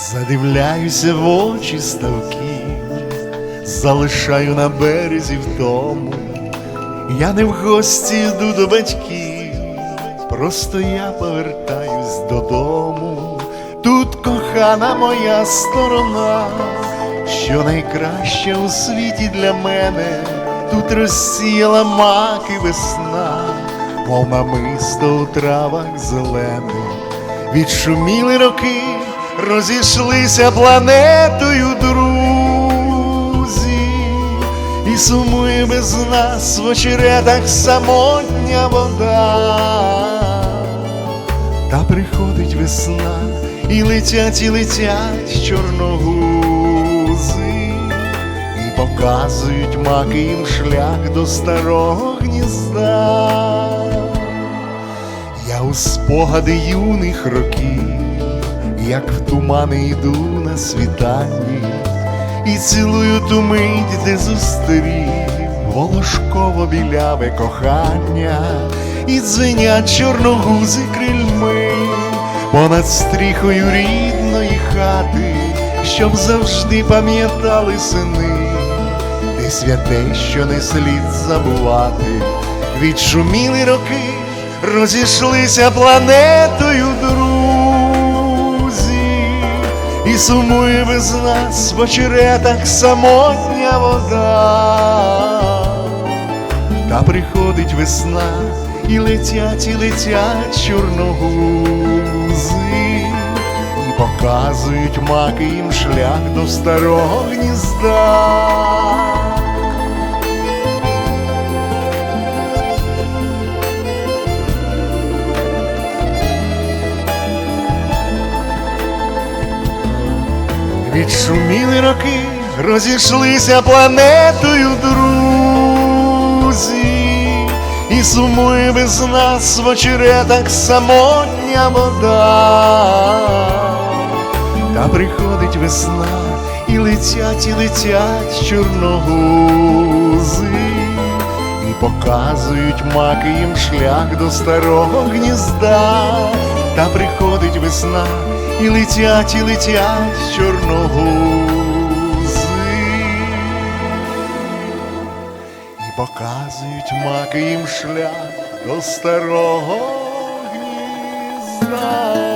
Задивляюся в очі ставки, залишаю на березі втому. Я не в гості йду до батьків, просто я повертаюсь додому. Тут кохана моя сторона, що найкраще у світі для мене, тут розсіяла маки весна, мов намисто у травах зелених. Відшуміли роки, розійшлися планетою друзі, і сумує без нас в очеретах самотня вода, та приходить весна, і летять, і летять чорногузи, і показують маки їм шлях до старого гнізда. Я у спогади юних років, як в тумани йду на світанні, і цілую ту мить, де зустрів волошково біляве кохання, і дзвенять чорногузи крильми понад стріхою рідної хати, щоб завжди пам'ятали сини, те святе, що не слід забувати, відшуміли роки розійшлися планетою сумує без нас в очеретах самотня вода, та приходить весна, і летять, і летять чорногузи, і показують маки їм шлях до старого гнізда. Відшуміли роки, розійшлися планетою друзі, і сумує без нас в очеретах самотня вода, та приходить весна, і летять, і летять чорногузи, і показують маки їм шлях до старого гнізда, та приходить весна, і летять, і летять чорногузи, і показують маки їм шлях до старого гнізда.